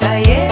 вирішає.